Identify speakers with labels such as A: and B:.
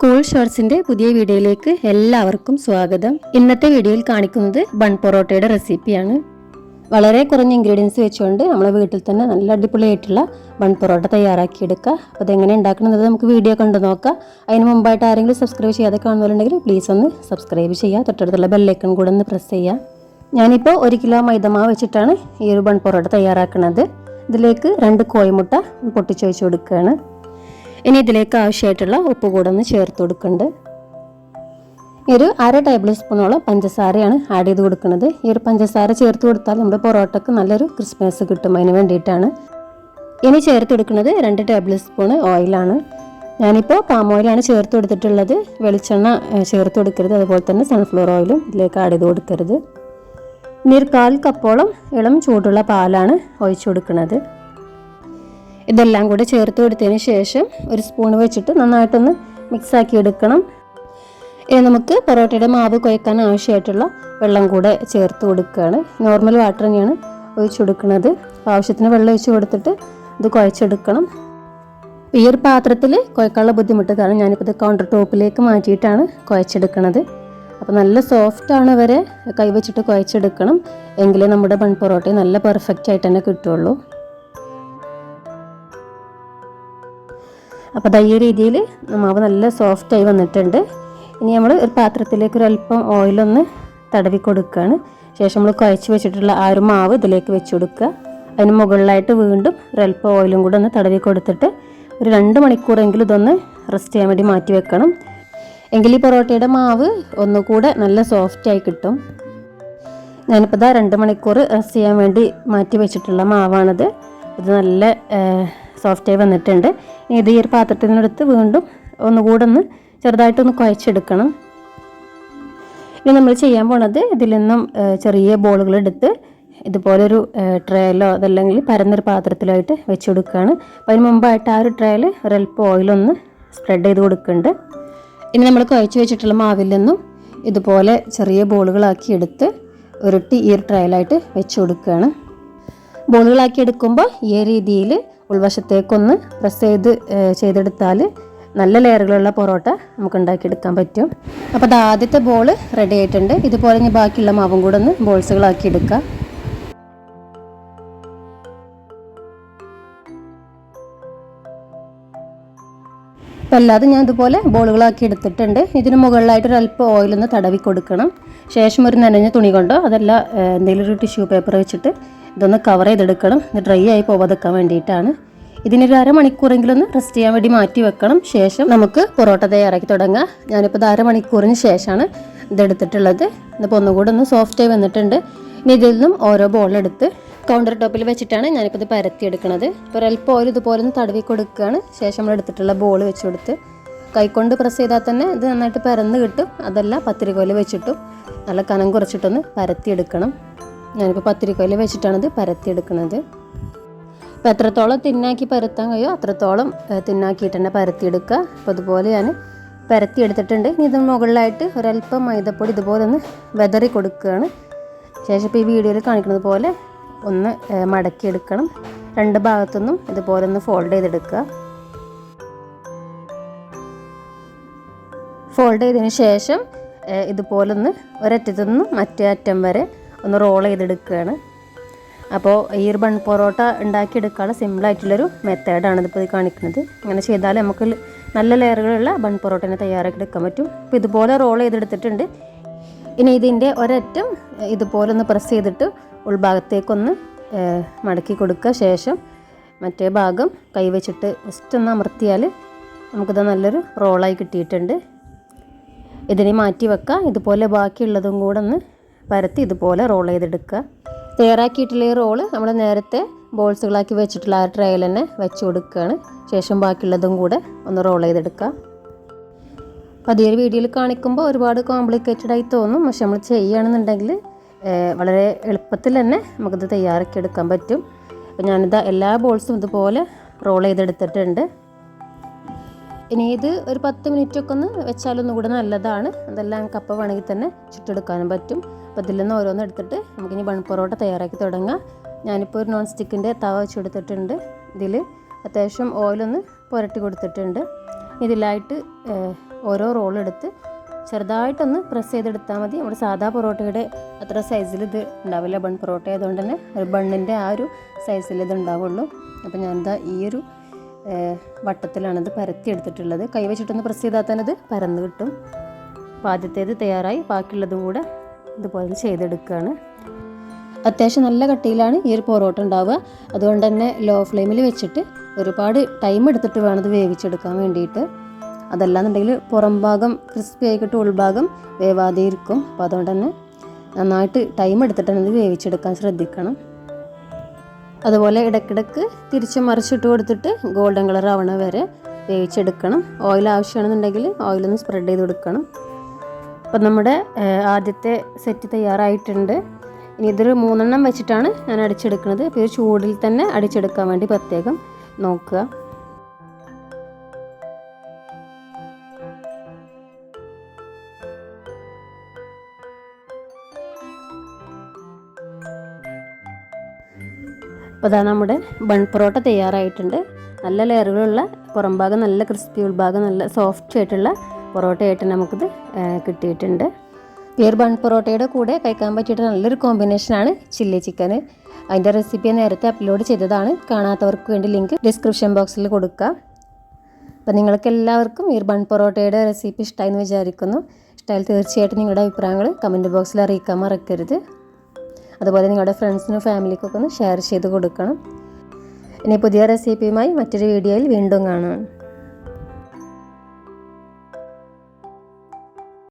A: Cool ഷോർട്സിന്റെ പുതിയ വീഡിയോയിലേക്ക് എല്ലാവർക്കും സ്വാഗതം. ഇന്നത്തെ വീഡിയോയിൽ കാണിക്കുന്നത് ബൺ പൊറോട്ടയുടെ റെസിപ്പിയാണ് വളരെ കുറഞ്ഞ ഇൻഗ്രീഡിയൻസ് വെച്ചുകൊണ്ട് നമ്മൾ വീട്ടിൽ തന്നെ നല്ല അടിപൊളിയായിട്ടുള്ള ബൺ പൊറോട്ട തയ്യാറാക്കിയെടുക്കുക അപ്പോൾ അതെങ്ങനെ ഉണ്ടാക്കുന്നത് നമുക്ക് വീഡിയോ കണ്ടു നോക്കാം. അതിന് മുമ്പായിട്ട് ആരെങ്കിലും സബ്സ്ക്രൈബ് ചെയ്യാതെ കാണുന്നുണ്ടെങ്കിൽ പ്ലീസ് ഒന്ന് സബ്സ്ക്രൈബ് ചെയ്യുക. തൊട്ടടുത്തുള്ള ബെല്ലൈക്കൺ കൂടെ ഒന്ന് പ്രസ് ചെയ്യുക. ഞാനിപ്പോൾ ഒരു കിലോ മൈദമാവ് വെച്ചിട്ടാണ് ഈ ഒരു ബൺ പൊറോട്ട തയ്യാറാക്കുന്നത് ഇതിലേക്ക് രണ്ട് കോഴിമുട്ട പൊട്ടിച്ചൊഴിച്ച് കൊടുക്കുകയാണ്. ഇനി ഇതിലേക്ക് ആവശ്യമായിട്ടുള്ള ഉപ്പ് കൂടെ ഒന്ന് ചേർത്ത് കൊടുക്കുന്നുണ്ട് ഒരു അര ടേബിൾ സ്പൂണോളം പഞ്ചസാരയാണ് ആഡ് ചെയ്ത് കൊടുക്കുന്നത്. ഈ ഒരു പഞ്ചസാര ചേർത്ത് കൊടുത്താൽ നമ്മുടെ പൊറോട്ടക്ക് നല്ലൊരു ക്രിസ്മസ് കിട്ടും അതിന് വേണ്ടിയിട്ടാണ്. ഇനി ചേർത്ത് കൊടുക്കുന്നത് രണ്ട് ടേബിൾ സ്പൂൺ ഓയിലാണ് ഞാനിപ്പോൾ പാം ഓയിലാണ് ചേർത്ത് കൊടുത്തിട്ടുള്ളത്. വെളിച്ചെണ്ണ ചേർത്ത് കൊടുക്കരുത്. അതുപോലെ തന്നെ സൺഫ്ലവർ ഓയിലും ഇതിലേക്ക് ആഡ് ചെയ്ത് കൊടുക്കരുത്. ഇനി ഒരു കാൽ കപ്പോളം ഇളം ചൂടുള്ള പാലാണ് ഒഴിച്ചു കൊടുക്കുന്നത്. ഇതെല്ലാം കൂടെ ചേർത്ത് കൊടുത്തതിന് ശേഷം ഒരു സ്പൂൺ വെച്ചിട്ട് നന്നായിട്ടൊന്ന് മിക്സാക്കി എടുക്കണം. ഇനി നമുക്ക് പൊറോട്ടയുടെ മാവ് കുഴക്കാൻ ആവശ്യമായിട്ടുള്ള വെള്ളം കൂടെ ചേർത്ത് കൊടുക്കുകയാണ്. നോർമൽ വാട്ടർ തന്നെയാണ് ഒഴിച്ചു കൊടുക്കുന്നത്. ആവശ്യത്തിന് വെള്ളം ഒഴിച്ച് കൊടുത്തിട്ട് ഇത് കുഴച്ചെടുക്കണം. ഈ ഒരു പാത്രത്തിൽ കുഴക്കാനുള്ള ബുദ്ധിമുട്ട് കാരണം ഞാനിപ്പോൾ ഇത് കൗണ്ടർ ടോപ്പിലേക്ക് മാറ്റിയിട്ടാണ് കുഴച്ചെടുക്കുന്നത് അപ്പോൾ നല്ല സോഫ്റ്റ് ആണ് വരെ കൈവച്ചിട്ട് കുഴച്ചെടുക്കണം. എങ്കിലേ നമ്മുടെ ബൺ പൊറോട്ട നല്ല പെർഫെക്റ്റ് ആയിട്ട് തന്നെ കിട്ടുള്ളൂ. അപ്പോൾ ദാ ഈ രീതിയിൽ മാവ് നല്ല സോഫ്റ്റായി വന്നിട്ടുണ്ട്. ഇനി നമ്മൾ ഒരു പാത്രത്തിലേക്ക് ഒരു അല്പം ഓയിലൊന്ന് തടവി കൊടുക്കുകയാണ് ശേഷം നമ്മൾ കുഴച്ച് വെച്ചിട്ടുള്ള ആ ഒരു മാവ് ഇതിലേക്ക് വെച്ച് കൊടുക്കുക. അതിന് മുകളിലായിട്ട് വീണ്ടും ഒരല്പം ഓയിലും കൂടെ ഒന്ന് തടവി കൊടുത്തിട്ട് ഒരു രണ്ട് മണിക്കൂറെങ്കിലും ഇതൊന്ന് റെസ്റ്റ് ചെയ്യാൻ വേണ്ടി മാറ്റി വെക്കണം. എങ്കിൽ ഈ പൊറോട്ടയുടെ മാവ് ഒന്നുകൂടെ നല്ല സോഫ്റ്റായി കിട്ടും. ഞാനിപ്പോൾ ഇതാ രണ്ട് മണിക്കൂർ റെസ്റ്റ് ചെയ്യാൻ വേണ്ടി മാറ്റി വെച്ചിട്ടുള്ള മാവാണിത്. ഇത് നല്ല സോഫ്റ്റായി വന്നിട്ടുണ്ട്. ഇത് ഈ ഒരു പാത്രത്തിൽ നിന്നെടുത്ത് വീണ്ടും ഒന്നുകൂടെ ഒന്ന് ചെറുതായിട്ടൊന്ന് കുഴച്ചെടുക്കണം. ഇനി നമ്മൾ ചെയ്യാൻ പോണത് ഇതിൽ നിന്നും ചെറിയ ബോളുകൾ എടുത്ത് ഇതുപോലൊരു ട്രേയിലോ അതല്ലെങ്കിൽ പരന്നൊരു പാത്രത്തിലായിട്ട് വെച്ച് കൊടുക്കുകയാണ് അപ്പോൾ അതിന് മുമ്പായിട്ട് ആ ഒരു ട്രേയിൽ ഒരൽപ്പം ഓയിലൊന്ന് സ്പ്രെഡ് ചെയ്ത് കൊടുക്കുന്നുണ്ട്. ഇനി നമ്മൾ കുഴച്ച് വെച്ചിട്ടുള്ള മാവിൽ നിന്നും ഇതുപോലെ ചെറിയ ബോളുകളാക്കി എടുത്ത് ഉരുട്ടി ഈ ഒരു ട്രയലായിട്ട് വെച്ച് കൊടുക്കുകയാണ്. ബോളുകളാക്കി എടുക്കുമ്പോൾ ഈ രീതിയിൽ ഉൾവശത്തേക്കൊന്ന് പ്രസ് ചെയ്ത് ചെയ്തെടുത്താൽ നല്ല ലെയറുകളുള്ള പൊറോട്ട നമുക്ക് ഉണ്ടാക്കിയെടുക്കാൻ പറ്റും. അപ്പോൾ അത് ആദ്യത്തെ ബോൾ റെഡി ആയിട്ടുണ്ട്. ഇതുപോലെ ഇനി ബാക്കിയുള്ള മാവും കൂടെ ഒന്ന് ബോൾസുകളാക്കി എടുക്കാം. അപ്പോൾ അല്ലാതെ ഞാൻ ഇതുപോലെ ബോളുകളാക്കി എടുത്തിട്ടുണ്ട്. ഇതിന് മുകളിലായിട്ട് ഒരു അല്പം ഓയിലൊന്ന് തടവി കൊടുക്കണം. ശേഷം ഒരു നനഞ്ഞ തുണി കൊണ്ടോ അതല്ല എന്തെങ്കിലും ഒരു ടിഷ്യൂ പേപ്പർ വെച്ചിട്ട് ഇതൊന്ന് കവർ ചെയ്തെടുക്കണം. ഇത് ഡ്രൈ ആയി പോവാതെക്കാൻ വേണ്ടിയിട്ടാണ്. ഇതിനൊരു അരമണിക്കൂറെങ്കിലും ഒന്ന് റെസ്റ്റ് ചെയ്യാൻ വേണ്ടി മാറ്റി വെക്കണം. ശേഷം നമുക്ക് പൊറോട്ട തയ്യാറാക്കി തുടങ്ങാം. ഞാനിപ്പോൾ ഇത് അരമണിക്കൂറിന് ശേഷമാണ് ഇതെടുത്തിട്ടുള്ളത് ഇതിപ്പോൾ ഒന്നുകൂടെ ഒന്ന് സോഫ്റ്റായി വന്നിട്ടുണ്ട്. ഇനി ഇതിൽ നിന്നും ഓരോ ബോളെടുത്ത് കൗണ്ടർ ടോപ്പിൽ വെച്ചിട്ടാണ് ഞാനിപ്പോൾ ഇത് പരത്തിയെടുക്കുന്നത്. ഇപ്പോൾ അല്പം ഓയിൽ ഇതുപോലെ ഒന്ന് തടവി കൊടുക്കുകയാണ്. ശേഷം നമ്മൾ എടുത്തിട്ടുള്ള ബോൾ വെച്ച് കൊടുത്ത് കൈകൊണ്ട് പ്രസ് ചെയ്താൽ തന്നെ ഇത് നന്നായിട്ട് പരന്ന് കിട്ടും. അതല്ല പത്തിരിക്കോൽ വെച്ചിട്ടും. നല്ല കനം കുറച്ചിട്ടൊന്ന് പരത്തിയെടുക്കണം. ഞാനിപ്പോൾ പത്തിരിക്കയിൽ വെച്ചിട്ടാണ് ഇത് പരത്തിയെടുക്കുന്നത് അപ്പോൾ എത്രത്തോളം തിന്നാക്കി പരത്താൻ കഴിയുമോ അത്രത്തോളം തിന്നാക്കിയിട്ട് തന്നെ പരത്തിയെടുക്കുക. അപ്പോൾ അതുപോലെ ഞാൻ പരത്തിയെടുത്തിട്ടുണ്ട്. ഇനി ഇത് മുകളിലായിട്ട് ഒരല്പം മൈദപ്പൊടി ഇതുപോലെ ഒന്ന് വെതറി കൊടുക്കുകയാണ്. ശേഷം ഇപ്പോൾ ഈ വീഡിയോയിൽ കാണിക്കുന്നത് പോലെ ഒന്ന് മടക്കിയെടുക്കണം. രണ്ട് ഭാഗത്തുനിന്നും ഇതുപോലെ ഒന്ന് ഫോൾഡ് ചെയ്തെടുക്കുക. ഫോൾഡ് ചെയ്തതിന് ശേഷം ഇതുപോലൊന്ന് ഒരറ്റത്തു നിന്നും മറ്റേ അറ്റം വരെ ഒന്ന് റോൾ ചെയ്തെടുക്കുകയാണ്. അപ്പോൾ ഈ ഒരു ബൺ പൊറോട്ട ഉണ്ടാക്കിയെടുക്കാനുള്ള സിമ്പിളായിട്ടുള്ളൊരു മെത്തേഡാണ് ഇതിപ്പോൾ ഇത് കാണിക്കുന്നത്. അങ്ങനെ ചെയ്താൽ നമുക്ക് നല്ല ലെയറുകളുള്ള ബൺ പൊറോട്ടനെ തയ്യാറാക്കി എടുക്കാൻ പറ്റും. അപ്പോൾ ഇതുപോലെ റോൾ ചെയ്തെടുത്തിട്ടുണ്ട്. ഇനി ഇതിന്റെ ഒരറ്റം ഇതുപോലെ ഒന്ന് പ്രസ് ചെയ്തിട്ട് ഉൾഭാഗത്തേക്കൊന്ന് മടക്കി കൊടുക്കുക ശേഷം മറ്റേ ഭാഗം കൈവച്ചിട്ട് ജസ്റ്റ് ഒന്ന് അമർത്തിയാൽ നമുക്കിത് നല്ലൊരു റോളായി കിട്ടിയിട്ടുണ്ട്. ഇതിനെ മാറ്റി വെക്കുക ഇതുപോലെ ബാക്കിയുള്ളതും കൂടെ ഒന്ന് പരത്തി ഇതുപോലെ റോൾ ചെയ്തെടുക്കുക. തയ്യാറാക്കിയിട്ടുള്ള ഈ റോൾ നമ്മൾ നേരത്തെ ബോൾസുകളാക്കി വെച്ചിട്ടുള്ള ആ ട്രയൽ തന്നെ വെച്ച് കൊടുക്കുകയാണ്. ശേഷം ബാക്കിയുള്ളതും കൂടെ ഒന്ന് റോൾ ചെയ്തെടുക്കുക. അതേ വീഡിയോയിൽ കാണിക്കുമ്പോൾ ഒരുപാട് കോംപ്ലിക്കേറ്റഡ് ആയി തോന്നും. പക്ഷെ നമ്മൾ ചെയ്യുകയാണെന്നുണ്ടെങ്കിൽ വളരെ എളുപ്പത്തിൽ തന്നെ നമുക്കിത് തയ്യാറാക്കി എടുക്കാൻ പറ്റും. അപ്പോൾ ഞാനിത് എല്ലാ ബോൾസും ഇതുപോലെ റോൾ ചെയ്തെടുത്തിട്ടുണ്ട്. ഇനി ഇത് ഒരു പത്ത് മിനിറ്റ് ഒക്കെ ഒന്ന് വെച്ചാലൊന്നും കൂടെ നല്ലതാണ്. അതെല്ലാം കപ്പ വേണമെങ്കിൽ തന്നെ ചുട്ടെടുക്കാനും പറ്റും. അപ്പോൾ ഇതിൽ നിന്ന് ഓരോന്ന് എടുത്തിട്ട് നമുക്കിനി ബൺ പൊറോട്ട തയ്യാറാക്കി തുടങ്ങാം. ഞാനിപ്പോൾ ഒരു നോൺ സ്റ്റിക്കിന്റെ തവ വെച്ചെടുത്തിട്ടുണ്ട് ഇതിൽ അത്യാവശ്യം ഓയിലൊന്ന് പുരട്ടി കൊടുത്തിട്ടുണ്ട്. ഇതിലായിട്ട് ഓരോ റോളെടുത്ത് ചെറുതായിട്ടൊന്ന് പ്രസ് ചെയ്തെടുത്താൽ മതി. നമ്മുടെ സാധാ പൊറോട്ടയുടെ അത്ര സൈസിൽ ഇത് ഉണ്ടാവില്ല. ബൺ പൊറോട്ട ആയതുകൊണ്ട് തന്നെ ഒരു ബണ്ണിന്റെ ആ ഒരു സൈസിൽ ഇത് ഉണ്ടാവുള്ളൂ. അപ്പോൾ ഞാനിതാ ഈ ഒരു ഏഹ്, പരത്തിയെടുത്തിട്ടുള്ളത് ഇത് പരത്തി എടുത്തിട്ടുള്ളത്. കൈ വെച്ചിട്ടൊന്ന് പ്രസ് ചെയ്താൽ തന്നെ അത് പരന്ന് കിട്ടും. അപ്പോൾ ആദ്യത്തേത് തയ്യാറായി. ബാക്കിയുള്ളതും കൂടെ ഇതുപോലെ ചെയ്തെടുക്കുകയാണ്. അത്യാവശ്യം നല്ല കട്ടിയിലാണ് ഈ ഒരു പൊറോട്ട ഉണ്ടാവുക. അതുകൊണ്ട് തന്നെ ലോ ഫ്ലെയിമിൽ വെച്ചിട്ട് ഒരുപാട് ടൈം എടുത്തിട്ട് വേണം ഇത് വേവിച്ചെടുക്കാൻ വേണ്ടിയിട്ട്. അതല്ലാന്നുണ്ടെങ്കിൽ പുറം ഭാഗം ക്രിസ്പി ആയിക്കിട്ട് ഉൾഭാഗം വേവാതെ ഇരിക്കും അപ്പോൾ അതുകൊണ്ട് തന്നെ നന്നായിട്ട് ടൈം എടുത്തിട്ടാണ് ഇത് വേവിച്ചെടുക്കാൻ ശ്രദ്ധിക്കണം. അതുപോലെ ഇടയ്ക്കിടയ്ക്ക് തിരിച്ച് മറിച്ചിട്ട് കൊടുത്തിട്ട് ഗോൾഡൻ കളർ ആവണ വരെ വേവിച്ചെടുക്കണം. ഓയിൽ ആവശ്യമാണെന്നുണ്ടെങ്കിൽ ഓയിലൊന്ന് സ്പ്രെഡ് ചെയ്ത് കൊടുക്കണം. അപ്പം നമ്മുടെ ആദ്യത്തെ സെറ്റ് തയ്യാറായിട്ടുണ്ട്. ഇനി ഇതൊരു മൂന്നെണ്ണം വെച്ചിട്ടാണ് ഞാൻ അടിച്ചെടുക്കുന്നത്. അപ്പോൾ ചൂടിൽ തന്നെ അടിച്ചെടുക്കാൻ വേണ്ടി പ്രത്യേകം നോക്കുക. അപ്പോൾ അതാ നമ്മുടെ ബൺ പൊറോട്ട തയ്യാറായിട്ടുണ്ട്. നല്ല ലെയറുകളുള്ള പുറം ഭാഗം നല്ല ക്രിസ്പി ഉൾഭാഗം നല്ല സോഫ്റ്റ് ആയിട്ടുള്ള പൊറോട്ടയായിട്ട് നമുക്കിത് കിട്ടിയിട്ടുണ്ട്. പ്യർ ബൺ പൊറോട്ടയുടെ കൂടെ കഴിക്കാൻ പറ്റിയിട്ട് നല്ലൊരു കോമ്പിനേഷനാണ് ചില്ലി ചിക്കൻ അതിന്റെ റെസിപ്പി നേരത്തെ അപ്ലോഡ് ചെയ്തതാണ്. കാണാത്തവർക്ക് വേണ്ടി ലിങ്ക് ഡിസ്ക്രിപ്ഷൻ ബോക്സിൽ കൊടുക്കാം. അപ്പോൾ നിങ്ങൾക്ക് എല്ലാവർക്കും ഈ ബൺ പൊറോട്ടയുടെ റെസിപ്പി ഇഷ്ടമായി എന്ന് വിചാരിക്കുന്നു. ഇഷ്ടമായാൽ തീർച്ചയായിട്ടും നിങ്ങളുടെ അഭിപ്രായങ്ങൾ കമന്റ് ബോക്സിൽ അറിയിക്കാൻ മറക്കരുത്. അതുപോലെ നിങ്ങളുടെ ഫ്രണ്ട്സിനും ഫാമിലിക്കൊക്കെ ഒന്ന് ഷെയർ ചെയ്ത് കൊടുക്കണം. ഇനി പുതിയ റെസിപ്പിയുമായി മറ്റൊരു വീഡിയോയിൽ വീണ്ടും കാണാം.